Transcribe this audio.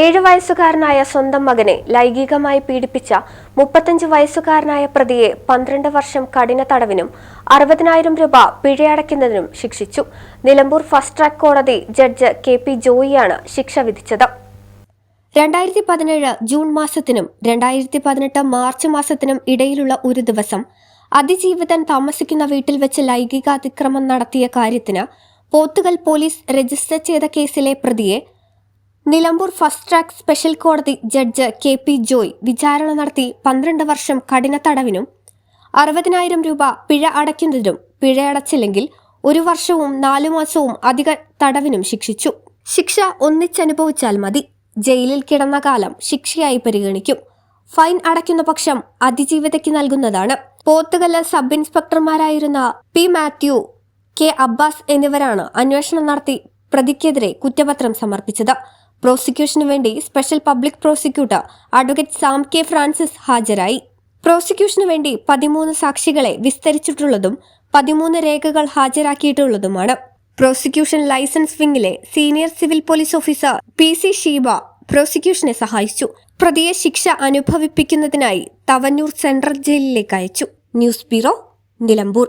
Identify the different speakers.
Speaker 1: ഏഴു വയസ്സുകാരനായ സ്വന്തം മകനെ ലൈംഗികമായി പീഡിപ്പിച്ച മുപ്പത്തഞ്ച് വയസ്സുകാരനായ പ്രതിയെ പന്ത്രണ്ട് വർഷം കഠിന തടവിനും അറുപതിനായിരം രൂപ പിഴയടയ്ക്കുന്നതിനും ശിക്ഷിച്ചു. നിലമ്പൂർ ഫസ്റ്റ് ട്രാക്ക് കോടതി ജഡ്ജ് കെ പി ജോയിയാണ് ശിക്ഷ വിധിച്ചത്. രണ്ടായിരത്തി പതിനേഴ് ജൂൺ മാസത്തിനും രണ്ടായിരത്തി പതിനെട്ട് മാർച്ച് മാസത്തിനും ഇടയിലുള്ള ഒരു ദിവസം അതിജീവിതൻ താമസിക്കുന്ന വീട്ടിൽ വെച്ച് ലൈംഗികാതിക്രമം നടത്തിയ കാര്യത്തിന് പോത്തുകൽ പോലീസ് രജിസ്റ്റർ ചെയ്ത കേസിലെ പ്രതിയെ നിലമ്പൂർ ഫസ്റ്റ് ട്രാക്ക് സ്പെഷ്യൽ കോടതി ജഡ്ജ് കെ പി ജോയ് വിചാരണ നടത്തി പന്ത്രണ്ട് വർഷം കഠിന തടവിനും അറുപതിനായിരം രൂപ പിഴ അടയ്ക്കുന്നതിനും പിഴയടച്ചില്ലെങ്കിൽ ഒരു വർഷവും നാലു മാസവും അധിക തടവിനും ശിക്ഷിച്ചു. ശിക്ഷ ഒന്നിച്ചനുഭവിച്ചാൽ മതി. ജയിലിൽ കിടന്ന കാലം ശിക്ഷയായി പരിഗണിക്കും. ഫൈൻ അടയ്ക്കുന്ന പക്ഷം അതിജീവിതയ്ക്ക് നൽകുന്നതാണ്. പോത്തുകല്ല് സബ് ഇൻസ്പെക്ടർമാരായിരുന്ന പി മാത്യു കെ അബ്ബാസ് എന്നിവരാണ് അന്വേഷണം നടത്തി പ്രതിക്കെതിരെ കുറ്റപത്രം സമർപ്പിച്ചത്. പ്രോസിക്യൂഷനു വേണ്ടി special public prosecutor advocate Sam K Francis ഹാജരായി. പ്രോസിക്യൂഷനു വേണ്ടി പതിമൂന്ന് സാക്ഷികളെ വിസ്തരിച്ചിട്ടുള്ളതും പതിമൂന്ന് രേഖകൾ ഹാജരാക്കിയിട്ടുള്ളതുമാണ്. Prosecution liaison വിംഗിലെ senior civil police officer P C Sheeba പ്രോസിക്യൂഷനെ സഹായിച്ചു. പ്രതിയെ ശിക്ഷ അനുഭവിപ്പിക്കുന്നതിനായി തവന്നൂർ സെൻട്രൽ ജയിലിലേക്ക് അയച്ചു. News bureau Nilambur.